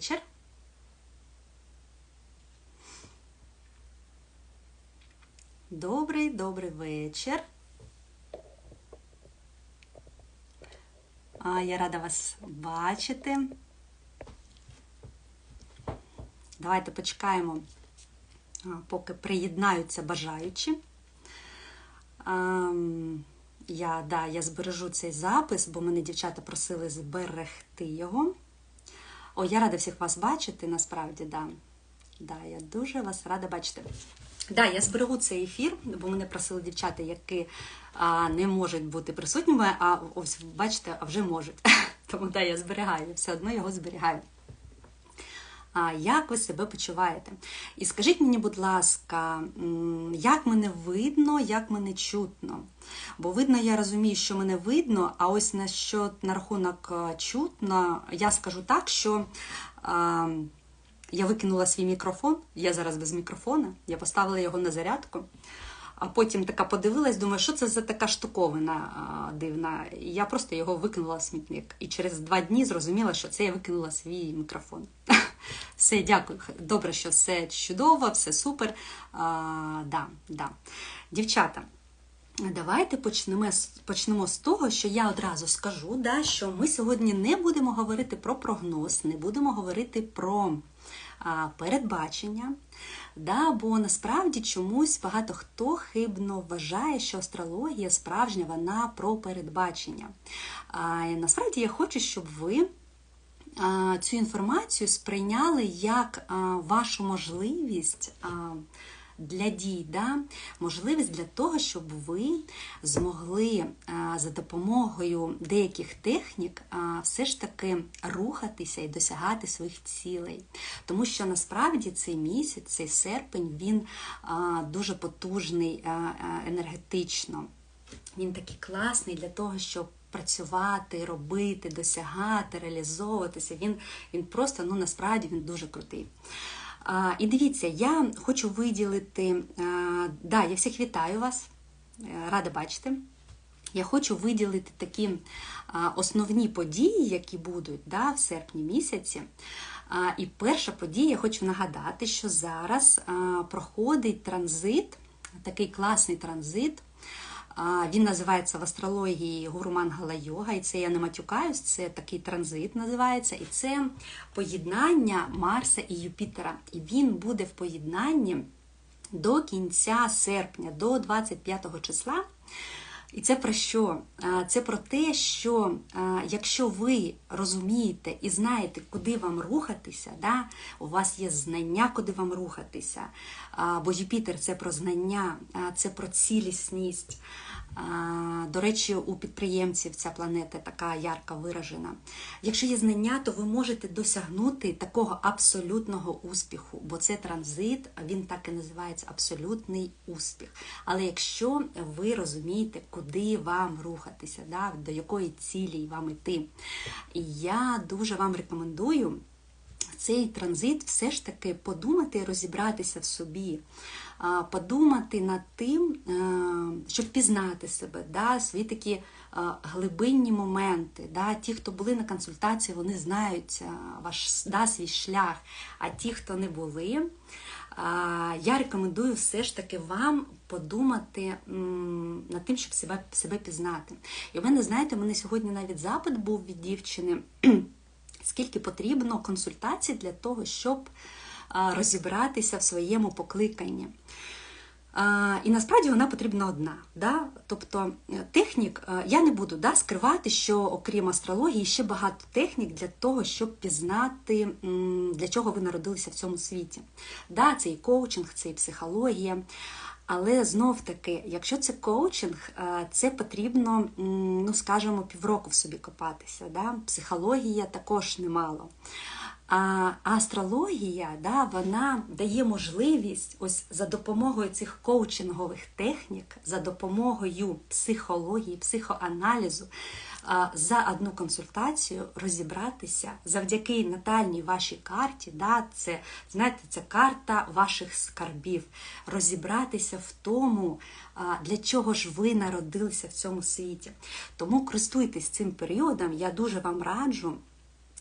вечір. Добрий добрий вечір. А, Я рада вас бачити. Давайте почекаємо, поки приєднаються бажаючі. Я, да, я збережу цей запис, бо мене дівчата просили зберегти його. О, я рада всіх вас бачити, насправді, да. Да, я дуже вас рада бачити. Да, я зберегу цей ефір, бо мене просили дівчата, які а, не можуть бути присутніми, а ось бачите, а вже можуть. Тому да, я зберігаю, все одно його зберігаю. Як ви себе почуваєте? І скажіть мені, будь ласка, як мене видно, як мене чутно? Бо видно, я розумію, що мене видно, а ось на що на рахунок чутно, я скажу так, що. Я викинула свій мікрофон, я зараз без мікрофона, я поставила його на зарядку, а потім така подивилась, думаю, що це за така штуковина а, дивна. Я просто його викинула в смітник. І через два дні зрозуміла, що це я викинула свій мікрофон. Все, дякую. Добре, що все чудово, все супер. А, да, да. Дівчата. Давайте почнемо почнемо з того, що я одразу скажу, да, що ми сьогодні не будемо говорити про прогноз, не будемо говорити про а, передбачення. Да, Бо насправді чомусь багато хто хибно вважає, що астрологія справжня вона про передбачення. А, Насправді я хочу, щоб ви. Цю інформацію сприйняли як вашу можливість для дій, да? можливість для того, щоб ви змогли за допомогою деяких технік все ж таки рухатися і досягати своїх цілей. Тому що насправді цей місяць, цей серпень, він дуже потужний енергетично. Він такий класний для того, щоб працювати, робити, досягати, реалізовуватися. Він він просто ну насправді він дуже крутий. І дивіться, я хочу виділити, да, я всіх вітаю вас, е, рада бачити. Я хочу виділити такі основні події, які будуть да, в серпні місяці. І перша подія, я хочу нагадати, що зараз проходить транзит, такий класний транзит він називається в астрології Гуру Мангала Йога, і це я не матюкаюсь, це такий транзит називається. І це поєднання Марса і Юпітера. І він буде в поєднанні до кінця серпня, до 25 числа. І це про що? Це про те, що якщо ви розумієте і знаєте, куди вам рухатися, да? у вас є знання, куди вам рухатися. Бо Юпітер це про знання, це про цілісність. До речі, у підприємців ця планета така ярко виражена. Якщо є знання, то ви можете досягнути такого абсолютного успіху, бо це транзит, він так і називається абсолютний успіх. Але якщо ви розумієте, куди вам рухатися, да, до якої цілі вам іти, я дуже вам рекомендую цей транзит все ж таки подумати і розібратися в собі подумати над тим, е, щоб пізнати себе, да, свої такі е, глибинні моменти. Да, Ті, хто були на консультації, вони знають е, ваш да, свій шлях. А ті, хто не були, я рекомендую все ж таки вам подумати над тим, щоб себе себе пізнати. І у мене, знаєте, мене сьогодні навіть запит був від дівчини, скільки потрібно консультацій для того, щоб розібратися в своєму покликанні. І насправді вона потрібна одна. Да? Тобто е, технік, е, я не буду да, скривати, що окрім астрології, ще багато технік для того, щоб пізнати, для чого ви народилися в цьому світі. Да, Це і коучинг, це і психологія. Але знов таки, якщо це коучинг, е, це потрібно, ну скажімо, півроку в собі копатися. Да? Психологія також немало. А астрологія да, вона дає можливість ось за допомогою цих коучингових технік, за допомогою психології, психоаналізу, за одну консультацію розібратися завдяки натальній вашій карті. Да, Це знаєте, це карта ваших скарбів, розібратися в тому, для чого ж ви народилися в цьому світі. Тому користуйтесь цим періодом, я дуже вам раджу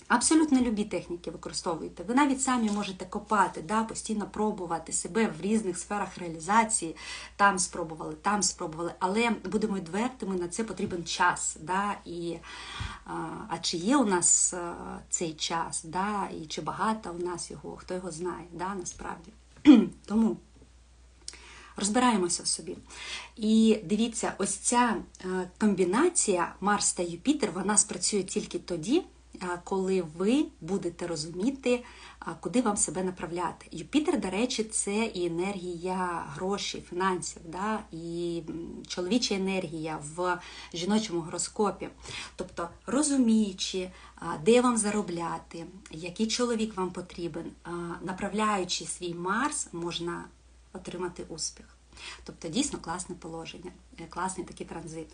Абсолютно любі техніки використовуйте. Ви навіть самі можете копати, да, постійно пробувати себе в різних сферах реалізації. Там спробували, там спробували. Але будемо відвертими, на це потрібен час. Да, і, а, чи є у нас цей час, да, і чи багато у нас його, хто його знає, да, насправді. Тому. Розбираємося в собі. І дивіться, ось ця комбінація Марс та Юпітер, вона спрацює тільки тоді, коли ви будете розуміти, куди вам себе направляти. Юпітер, до речі, це і енергія грошей, фінансів, да? і чоловіча енергія в жіночому гороскопі. Тобто, розуміючи, де вам заробляти, який чоловік вам потрібен, направляючи свій Марс, можна отримати успіх. Тобто, дійсно класне положення, е, класний такий транзит.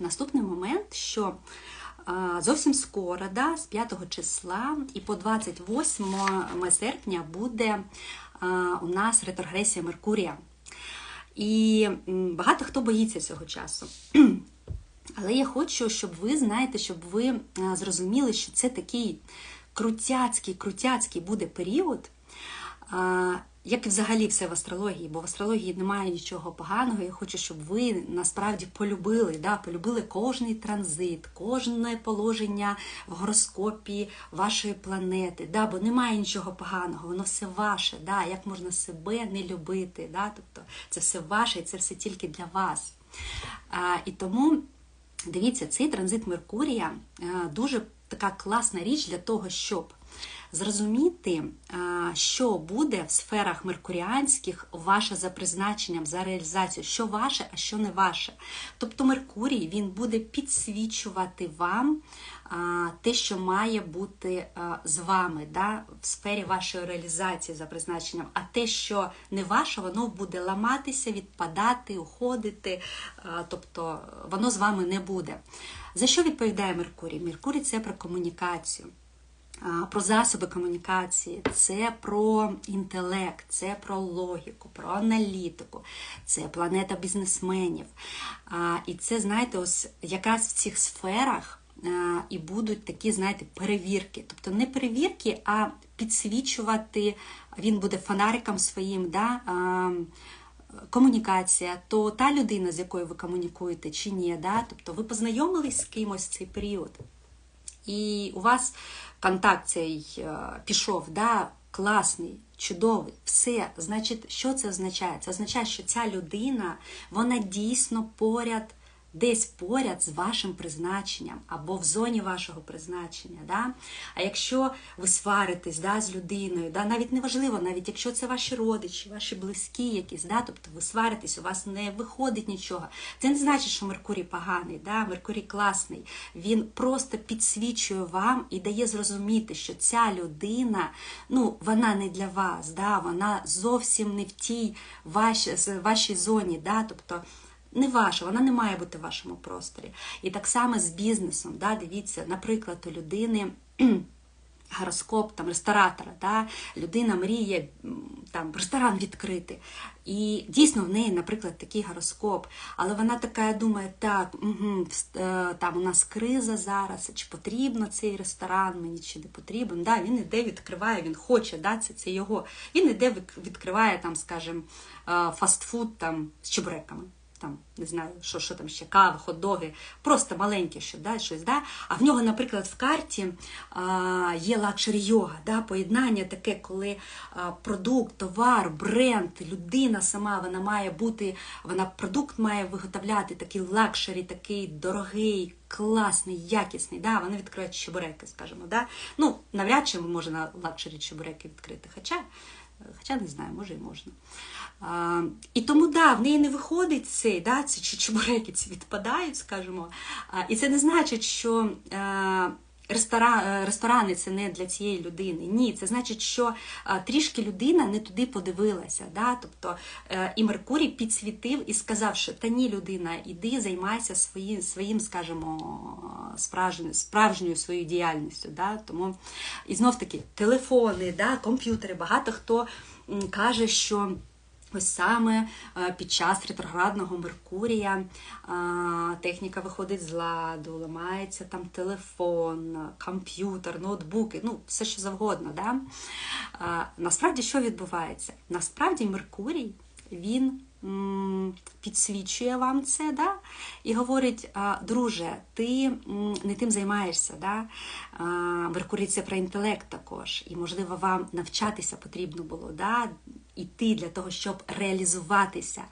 Наступний момент, що зовсім скоро, да, з 5 числа і по 28 серпня буде у нас ретрогресія Меркурія. І багато хто боїться цього часу. Але я хочу, щоб ви знаєте, щоб ви зрозуміли, що це такий крутяцький, крутяцький буде період як і взагалі все в астрології, бо в астрології немає нічого поганого. Я хочу, щоб ви насправді полюбили, да, полюбили кожний транзит, кожне положення в гороскопі вашої планети. Да, Бо немає нічого поганого, воно все ваше. Да, Як можна себе не любити? Да, Тобто це все ваше і це все тільки для вас. А, І тому дивіться, цей транзит Меркурія дуже така класна річ для того, щоб зрозуміти, що буде в сферах меркуріанських ваше за призначенням, за реалізацію, що ваше, а що не ваше. Тобто Меркурій він буде підсвічувати вам те, що має бути з вами да, в сфері вашої реалізації за призначенням, а те, що не ваше, воно буде ламатися, відпадати, уходити, тобто воно з вами не буде. За що відповідає Меркурій? Меркурій це про комунікацію про засоби комунікації, це про інтелект, це про логіку, про аналітику, це планета бізнесменів. І це, знаєте, ось якраз в цих сферах і будуть такі, знаєте, перевірки. Тобто не перевірки, а підсвічувати, він буде фонариком своїм. да, Комунікація, то та людина, з якою ви комунікуєте, чи ні, да? тобто ви познайомились з кимось в цей період, і у вас контакт цей е, пішов, да, класний, чудовий, все. Значить, що це означає? Це означає, що ця людина, вона дійсно поряд десь поряд з вашим призначенням або в зоні вашого призначення. Да? А якщо ви сваритесь да, з людиною, да, навіть неважливо, навіть якщо це ваші родичі, ваші близькі якісь, да, тобто ви сваритесь, у вас не виходить нічого. Це не значить, що Меркурій поганий, да? Меркурій класний. Він просто підсвічує вам і дає зрозуміти, що ця людина, ну, вона не для вас, да? вона зовсім не в тій вашій, вашій зоні. Да? Тобто не ваша, вона не має бути в вашому просторі. І так само з бізнесом. Да, Дивіться, наприклад, у людини. Гороскоп там ресторатора, да? людина мріє там ресторан відкрити. І дійсно в неї, наприклад, такий гороскоп. Але вона така думає, так, угу, там у нас криза зараз, чи потрібно цей ресторан мені, чи не потрібен. Да? Він іде, відкриває, він хоче, да? це це його. Він іде, відкриває там, скажімо, е, фастфуд там з чебуреками там, не знаю, що що там ще, кава, хот-доги, просто маленьке що, да, щось. Да? А в нього, наприклад, в карті а, є лакшері йога, да? поєднання таке, коли а, продукт, товар, бренд, людина сама вона має бути, вона продукт має виготовляти такий лакшері, такий дорогий, класний, якісний. Да? Вони відкривають чебуреки, скажімо. Да? Ну, навряд чи можна лакшері чебуреки відкрити. Хоча, Хоча не знаю, може і можна. А, І тому, да, в неї не виходить цей, да, ці чебуреки ці відпадають, скажімо. А, І це не значить, що а, ресторан, ресторани це не для цієї людини. Ні, це значить, що а, трішки людина не туди подивилася. Да? Тобто а, е, і Меркурій підсвітив і сказав, що та ні, людина, іди, займайся своїм, своїм скажімо, справжньою, справжньою своєю діяльністю. Да? Тому і знов таки телефони, да, комп'ютери, багато хто каже, що Ось саме е, під час ретроградного Меркурія е, техніка виходить з ладу, ламається там телефон, комп'ютер, ноутбуки, ну все що завгодно. Да? Е, Насправді, що відбувається? Насправді Меркурій він підсвічує вам це, да? і говорить, друже, ти не тим займаєшся. Да? Меркурій це про інтелект також, і, можливо, вам навчатися потрібно було. Да? Іти для того, щоб реалізуватися.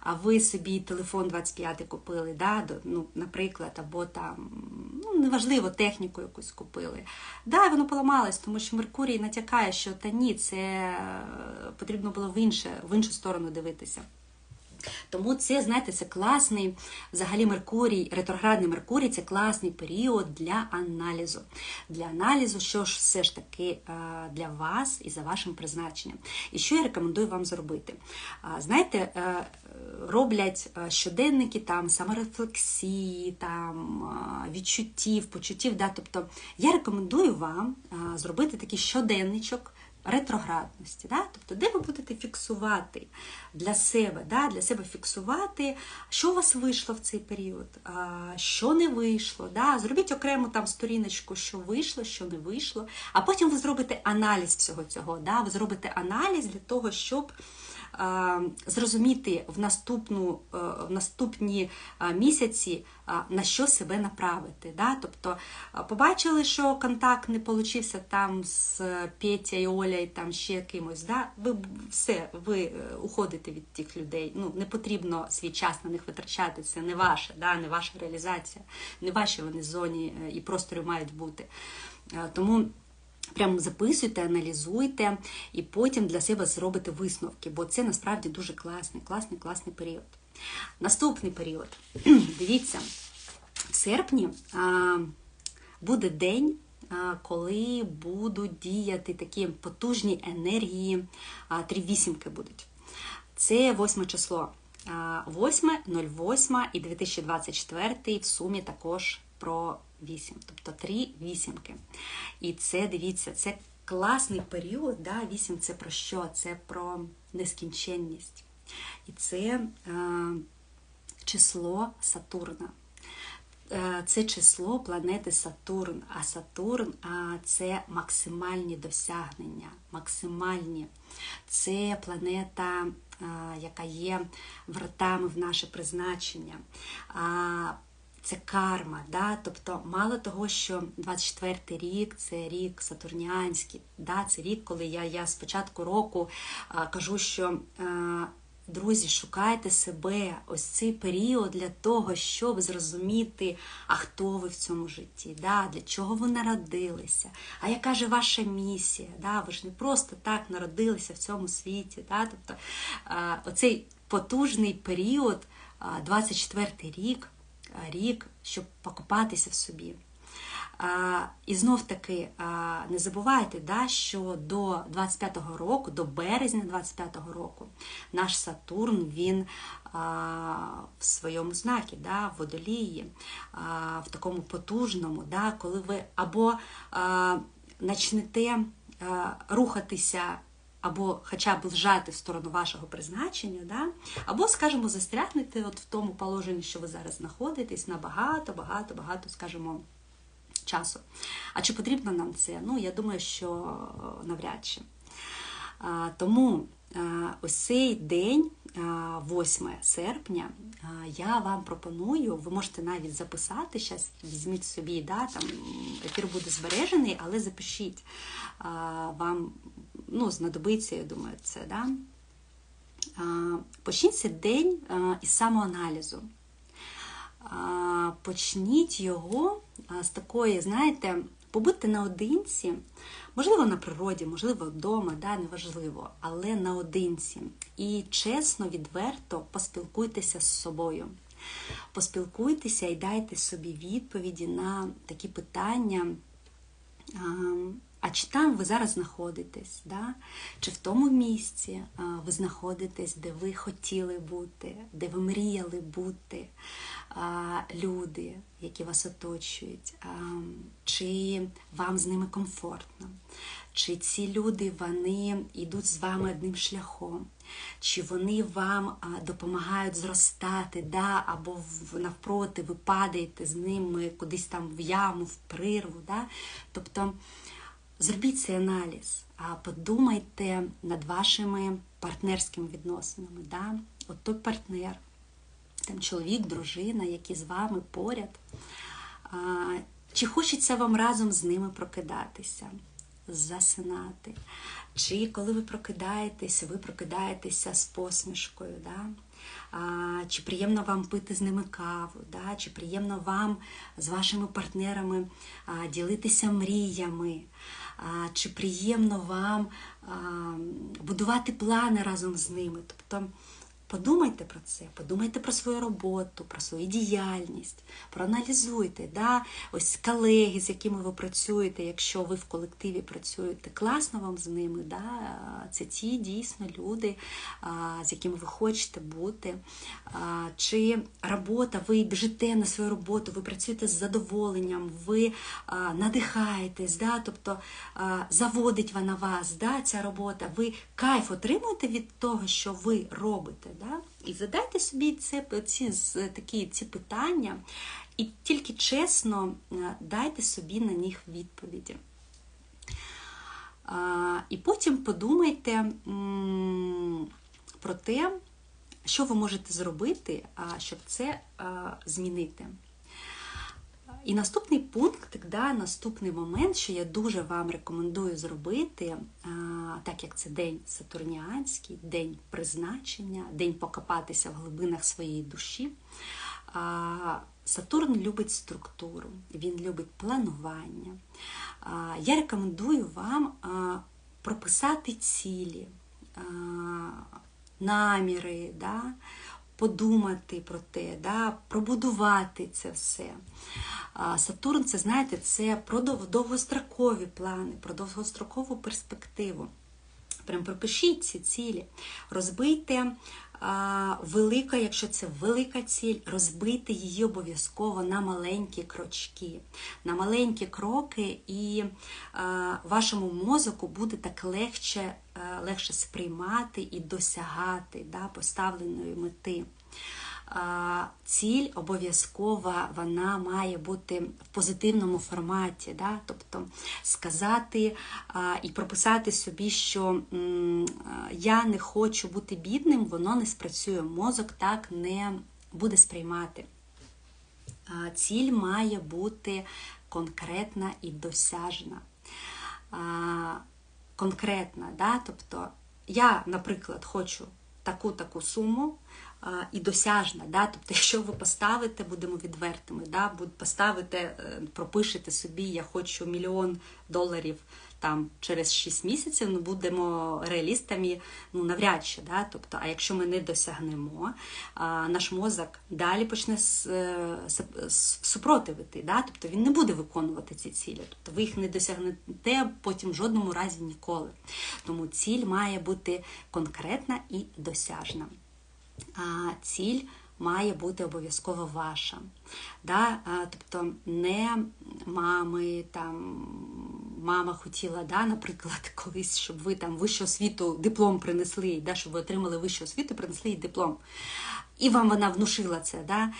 А ви собі телефон 25 купили, да? ну, наприклад, або там, ну, неважливо, техніку якусь купили. Да, воно поламалось, тому що Меркурій натякає, що та ні, це е, потрібно було в, інше, в іншу сторону дивитися. Тому це, знаєте, це класний взагалі Меркурій, ретроградний Меркурій це класний період для аналізу. Для аналізу, що ж все ж таки для вас і за вашим призначенням. І що я рекомендую вам зробити? Знаєте, е, роблять е, щоденники там саморефлексії, там е, відчуттів, почуттів. Да? Тобто я рекомендую вам зробити такий щоденничок ретроградності, да? тобто, де ви будете фіксувати для себе, да? для себе фіксувати, що у вас вийшло в цей період, що не вийшло. Да? Зробіть окрему там сторіночку, що вийшло, що не вийшло, а потім ви зробите аналіз всього цього. Да? Ви зробите аналіз для того, щоб зрозуміти в наступну е, в наступні місяці на що себе направити. Да? Тобто побачили, що контакт не получився там з Петя і Оля, там ще кимось. Да? Ви все, ви е, уходите від тих людей. Ну не потрібно свій час на них витрачати. Це не ваше, да? не ваша реалізація, не ваші вони зоні е, і просторі мають бути. Е, Тому. Прямо записуйте, аналізуйте і потім для себе зробите висновки, бо це насправді дуже класний, класний, класний період. Наступний період. Дивіться, в серпні а, буде день, а, коли будуть діяти такі потужні енергії, а, три вісімки будуть. Це 8 число. А, 8, 08 і 2024 в сумі також про 8, тобто 3 вісімки. І це, дивіться, це класний період. Да? 8 це про що? Це про нескінченність. І це е, число Сатурна. Е, Це число планети Сатурн, а Сатурн це максимальні досягнення, максимальні. Це планета, а, яка є вратами в наше призначення. Це карма, да? тобто мало того, що 24-й рік це рік сатурнянський, да? це рік, коли я, я з початку року а, кажу, що а, Друзі, шукайте себе ось цей період для того, щоб зрозуміти, а хто ви в цьому житті, да? для чого ви народилися, а яка ж ваша місія? Да? Ви ж не просто так народилися в цьому світі. Да? Тобто а, оцей потужний період, а, 24-й рік, рік, щоб покопатися в собі. І знов таки не забувайте, що до 25-го року, до березня 25-го року, наш Сатурн він в своєму знакі, в водолії, в такому потужному, коли ви або начнете рухатися. Або хоча б вжати в сторону вашого призначення, да? або, скажімо, застрягнете от в тому положенні, що ви зараз знаходитесь на багато, багато, багато, скажімо, часу. А чи потрібно нам це? Ну, я думаю, що е, навряд чи. А, Тому ось цей день, е, 8 серпня, я вам пропоную, ви можете навіть записати, зараз візьміть собі, да, там ефір буде збережений, але запишіть. Вам ну, знадобиться, я думаю, це. Да? А, Почніть цей день із самоаналізу. Почніть його з такої, знаєте, побудьте наодинці, можливо, на природі, можливо, вдома, да, неважливо, але наодинці. І чесно, відверто поспілкуйтеся з собою. Поспілкуйтеся і дайте собі відповіді на такі питання. А, чи там ви зараз знаходитесь? Да? Чи в тому місці ви знаходитесь, де ви хотіли бути, де ви мріяли бути? Люди, які вас оточують, чи вам з ними комфортно? Чи ці люди вони йдуть з вами одним шляхом? чи вони вам допомагають зростати, да, або навпроти ви падаєте з ними кудись там в яму, в прірву. Да? Тобто зробіть цей аналіз, а подумайте над вашими партнерськими відносинами. Да? От той партнер, там чоловік, дружина, які з вами поряд. Чи хочеться вам разом з ними прокидатися, засинати? Чи коли ви прокидаєтесь, ви прокидаєтеся з посмішкою? Да? А, Чи приємно вам пити з ними каву? Да? Чи приємно вам з вашими партнерами а, ділитися мріями? Чи приємно вам будувати плани разом з ними? Тобто Подумайте про це, подумайте про свою роботу, про свою діяльність, проаналізуйте, да? ось колеги, з якими ви працюєте, якщо ви в колективі працюєте, класно вам з ними. Да? Це ті дійсно люди, з якими ви хочете бути. Чи робота, ви біжите на свою роботу, ви працюєте з задоволенням, ви надихаєтесь, да? тобто заводить вона вас, да? ця робота, ви кайф отримуєте від того, що ви робите. Да? І задайте собі ці, ці, такі, ці питання, і тільки чесно е, дайте собі на них відповіді. І потім подумайте про те, що ви можете зробити, щоб це змінити. І наступний пункт, да, наступний момент, що я дуже вам рекомендую зробити, так як це день сатурніанський, день призначення, день покопатися в глибинах своєї душі. Сатурн любить структуру, він любить планування. Я рекомендую вам прописати цілі, наміри. Да? Подумати про те, да, пробудувати це все. Сатурн, це знаєте, це про довгострокові плани, про довгострокову перспективу. Прям пропишіть ці цілі, розбийте велика, якщо це велика ціль, розбити її обов'язково на маленькі крочки, на маленькі кроки, і вашому мозоку буде так легше легше сприймати і досягати да, поставленої мети ціль обов'язкова вона має бути в позитивному форматі, да? тобто сказати і прописати собі, що я не хочу бути бідним, воно не спрацює. Мозок так не буде сприймати. Ціль має бути конкретна і досяжна. Конкретна, да? тобто я, наприклад, хочу таку-таку суму, і досяжна. Да? Тобто, якщо ви поставите, будемо відвертими, да? поставите, е, пропишете собі, я хочу мільйон доларів там через 6 місяців, ну будемо реалістами, ну навряд чи. Да? Тобто, а якщо ми не досягнемо, наш мозок далі почне е, супротивити, да? тобто він не буде виконувати ці цілі. Тобто ви їх не досягнете потім в жодному разі ніколи. Тому ціль має бути конкретна і досяжна ціль має бути обов'язково ваша. Да? Тобто не мами, там, мама хотіла, да, наприклад, колись, щоб ви там вищу освіту диплом принесли, да, щоб ви отримали вищу освіту, принесли їй диплом. І вам вона внушила це. Да?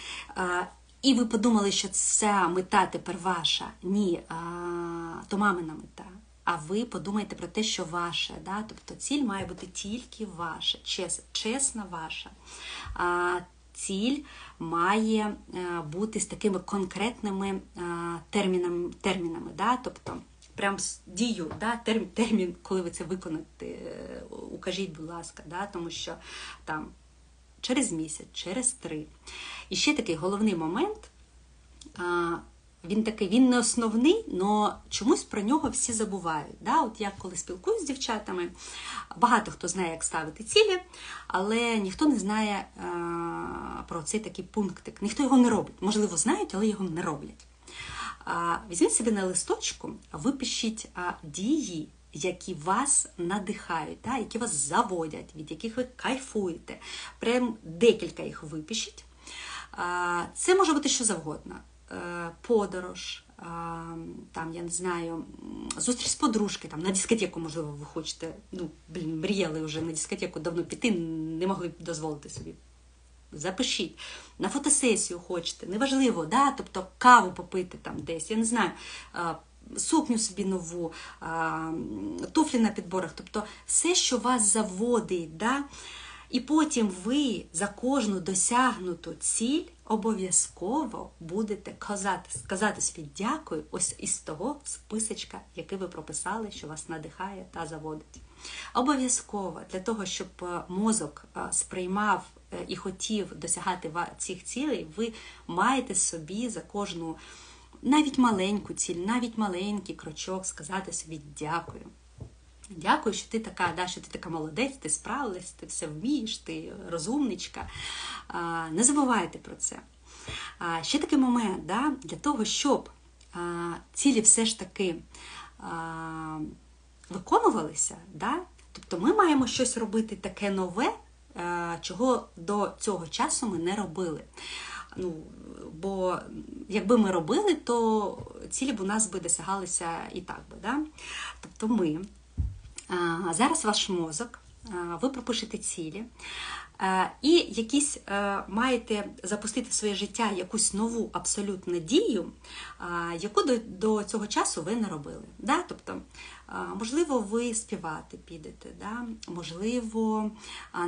І ви подумали, що ця мета тепер ваша. Ні, то мамина мета. А ви подумайте про те, що ваше. Да? Тобто ціль має бути тільки ваша, чес, чесна ваша. А, Ціль має е, бути з такими конкретними е, термінами. термінами да? Тобто, прям дію, да? термін, термін, коли ви це виконаєте, е, укажіть, будь ласка, да? тому що там через місяць, через три. І ще такий головний момент. Він такий, він не основний, але чомусь про нього всі забувають. Да? От Я коли спілкуюся з дівчатами, багато хто знає, як ставити цілі, але ніхто не знає е, про цей такий пунктик. Ніхто його не робить. Можливо, знають, але його не роблять. А, Візьміть собі на листочку, випишіть а, дії, які вас надихають, да? які вас заводять, від яких ви кайфуєте. Прям декілька їх випишіть. Це може бути що завгодно. Е, подорож, там, я не знаю, зустріч з подружки, там, на дискотеку, можливо, ви хочете, ну, блін, мріяли вже на дискотеку давно піти, не могли б дозволити собі. Запишіть, на фотосесію хочете, неважливо, да? тобто каву попити там десь, я не знаю, сукню собі нову, туфлі на підборах, тобто все, що вас заводить, да? І потім ви за кожну досягнуту ціль обов'язково будете казати, сказати собі дякую ось із того списочка, який ви прописали, що вас надихає та заводить. Обов'язково для того, щоб е, мозок е, сприймав е, і хотів досягати цих цілей, ви маєте собі за кожну навіть маленьку ціль, навіть маленький крочок сказати собі дякую. Дякую, що ти така, да, що ти така молодець, ти справилась, ти все вмієш, ти розумничка. Не забувайте про це. Ще такий момент, да, для того, щоб цілі все ж таки виконувалися, да, тобто ми маємо щось робити таке нове, чого до цього часу ми не робили. Ну, бо якби ми робили, то цілі б у нас би досягалися і так би. Да? Тобто ми Зараз ваш мозок, ви пропишете цілі, і якісь маєте запустити в своє життя якусь нову абсолютно дію, яку до, цього часу ви не робили. Тобто, можливо, ви співати підете, да? можливо,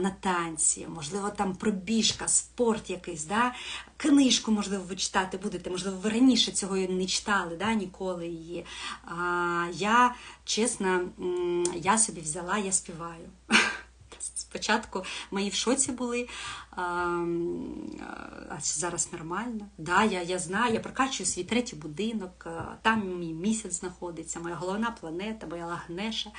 на танці, можливо, там пробіжка, спорт якийсь, да? книжку, можливо, ви читати будете, можливо, ви раніше цього не читали, да? ніколи її. Я, чесно, я собі взяла, я співаю. Спочатку мої в шоці були, а, а зараз нормально. Да, я, я знаю, я прокачую свій третій будинок, там мій місяць знаходиться, моя головна планета, моя лагнеша.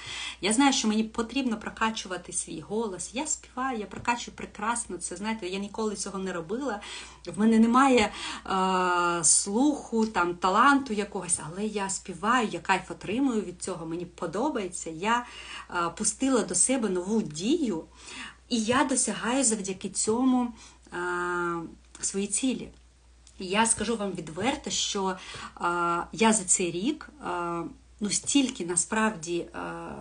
Я знаю, що мені потрібно прокачувати свій голос. Я співаю, я прокачую прекрасно. Це знаєте, я ніколи цього не робила. В мене немає е, слуху, там, таланту якогось, але я співаю, я кайф отримую від цього, мені подобається. Я е, пустила до себе нову дію, і я досягаю завдяки цьому е, свої цілі. Я скажу вам відверто, що е, я за цей рік е, ну, стільки насправді е,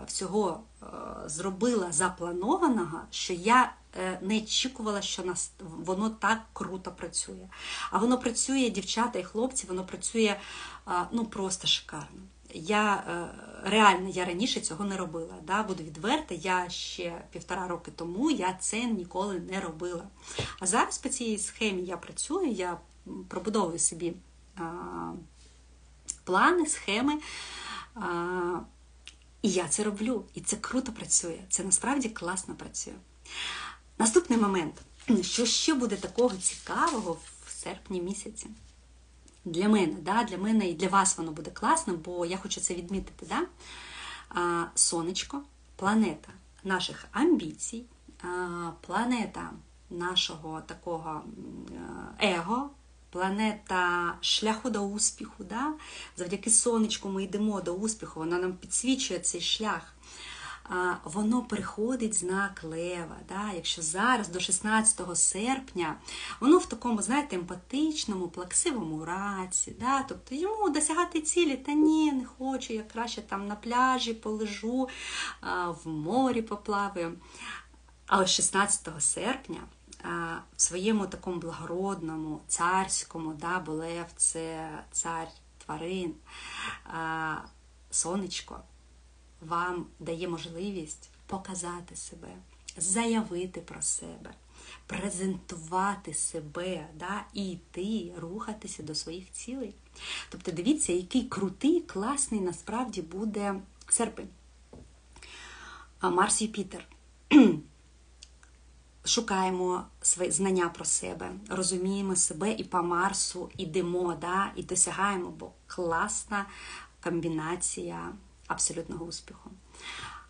всього е, зробила запланованого, що я не очікувала, що нас воно так круто працює. А воно працює, дівчата і хлопці, воно працює е, ну просто шикарно. Я е, реально я раніше цього не робила. Да? Буду відверта, я ще півтора роки тому я це ніколи не робила. А зараз по цій схемі я працюю, я пробудовую собі а, плани, схеми. А, і я це роблю. І це круто працює. Це насправді класно працює. Наступний момент. Що ще буде такого цікавого в серпні місяці? Для мене, да, для мене і для вас воно буде класно, бо я хочу це відмітити. Да? Сонечко, планета наших амбіцій, планета нашого такого его, планета шляху до успіху. Да? Завдяки сонечку ми йдемо до успіху, вона нам підсвічує цей шлях. Воно переходить знак Лева. Да? Якщо зараз до 16 серпня воно в такому, знаєте, емпатичному, плаксивому раці, да? тобто йому досягати цілі, та ні, не хочу, я краще там на пляжі полежу, в морі поплаваю. Але 16 серпня в своєму такому благородному, царському, да, бо Лев це цар тварин, сонечко вам дає можливість показати себе, заявити про себе, презентувати себе да, і йти, рухатися до своїх цілей. Тобто, дивіться, який крутий, класний насправді буде серпень. Марс Юпітер. Шукаємо свої знання про себе, розуміємо себе і по Марсу ідемо, да, і досягаємо, бо класна комбінація абсолютного успіху.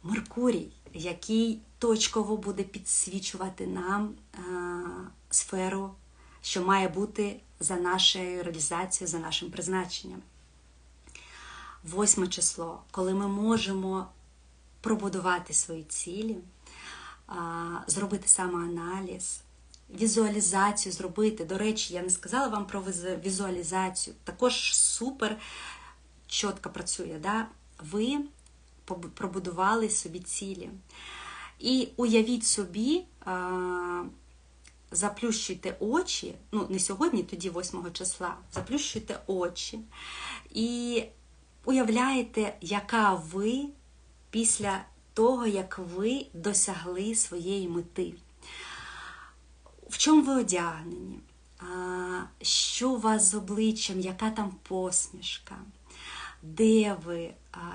Меркурій, який точково буде підсвічувати нам е, сферу, що має бути за нашою реалізацією, за нашим призначенням. Восьме число, коли ми можемо пробудувати свої цілі, зробити самоаналіз візуалізацію зробити. До речі, я не сказала вам про візуалізацію. Також супер чітко працює. Да? Ви пробудували собі цілі. І уявіть собі, заплющуйте очі, ну не сьогодні, тоді 8 числа, заплющуйте очі і уявляєте, яка ви після того, як ви досягли своєї мети. В чому ви одягнені? Що у вас з обличчям, яка там посмішка? Де ви,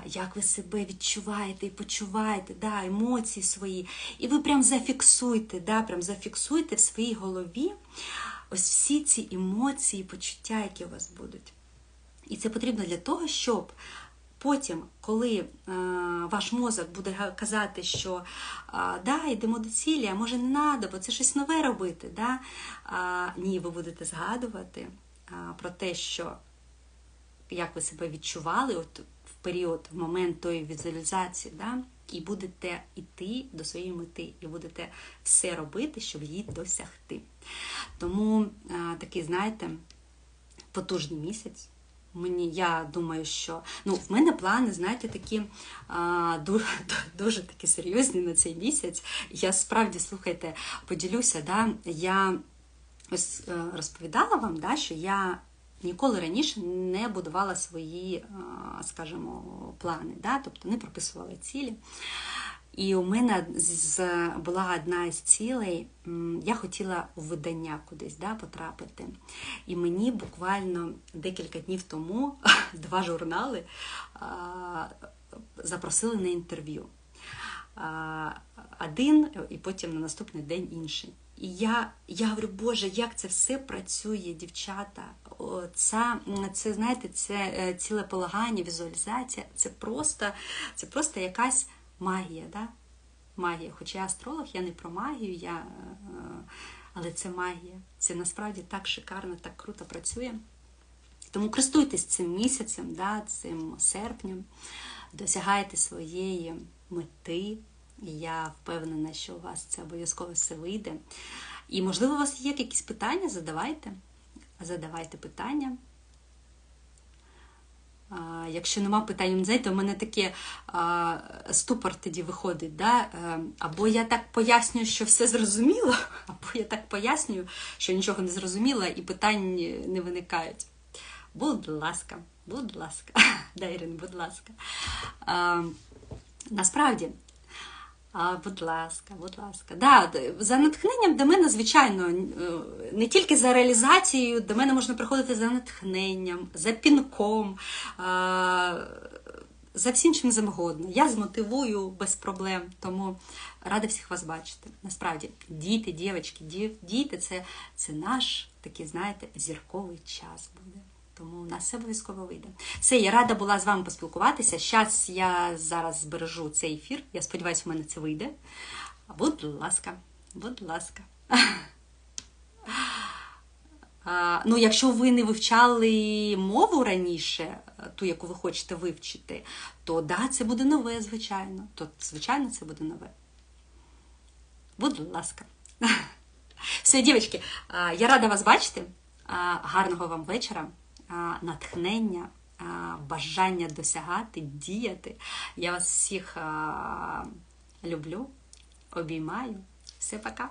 як ви себе відчуваєте і почуваєте, да, емоції свої. І ви прям зафіксуйте, да, прям зафіксуйте в своїй голові ось всі ці емоції, почуття, які у вас будуть. І це потрібно для того, щоб потім, коли е, ваш мозок буде казати, що а, да, йдемо до цілі, а може не треба, бо це щось нове робити. Да? А, ні, ви будете згадувати а, про те, що як ви себе відчували от в період, в момент тої візуалізації, да? і будете йти до своєї мети, і будете все робити, щоб її досягти. Тому а, такий, знаєте, потужний місяць. Мені я думаю, що ну в мене плани, знаєте, такі а, дуже, дуже такі серйозні на цей місяць. Я справді слухайте, поділюся, да, я ось е, розповідала вам, да, що я ніколи раніше не будувала свої, скажімо, плани, да, тобто не прописувала цілі. І у мене з, була одна із цілей, я хотіла у видання кудись да, потрапити. І мені буквально декілька днів тому два журнали а, запросили на інтерв'ю. Один, і потім на наступний день інший. І я, я говорю, Боже, як це все працює, дівчата. Це, це знаєте, це е, цілеполагання, візуалізація, це просто, це просто якась магія. Да? Магія. Хоча я астролог, я не про магію, я, е, але це магія. Це насправді так шикарно, так круто працює. Тому користуйтесь цим місяцем, да, цим серпнем, досягайте своєї мети. Я впевнена, що у вас це обов'язково все вийде. І, можливо, у вас є якісь питання, задавайте. Задавайте питання. Якщо нема питань, знаєте, у мене таке ступор тоді виходить. Да? Е, Або я так пояснюю, що все зрозуміло, або я так пояснюю, що нічого не зрозуміло і питань не виникають. Будь ласка, будь ласка, да, Ірин, будь ласка. А, насправді, а, будь ласка, будь ласка. Да, за натхненням до мене, звичайно, е, не тільки за реалізацією, до мене можна приходити за натхненням, за пінком, за всім чим завгодно. Я змотивую без проблем, тому рада всіх вас бачити. Насправді, діти, дівчатки, діти це, це наш такий, знаєте, зірковий час буде. Тому у нас все обов'язково вийде. Все, я рада була з вами поспілкуватися. Зараз я зараз збережу цей ефір. Я сподіваюся, у мене це вийде. Будь ласка, будь ласка. Ну, якщо ви не вивчали мову раніше, ту, яку ви хочете вивчити, то да, це буде нове, звичайно. То, звичайно, це буде нове. Будь ласка. Все, дівчатки, я рада вас бачити. Гарного вам вечора, натхнення, бажання досягати, діяти. Я вас всіх люблю, обіймаю. Все, пока.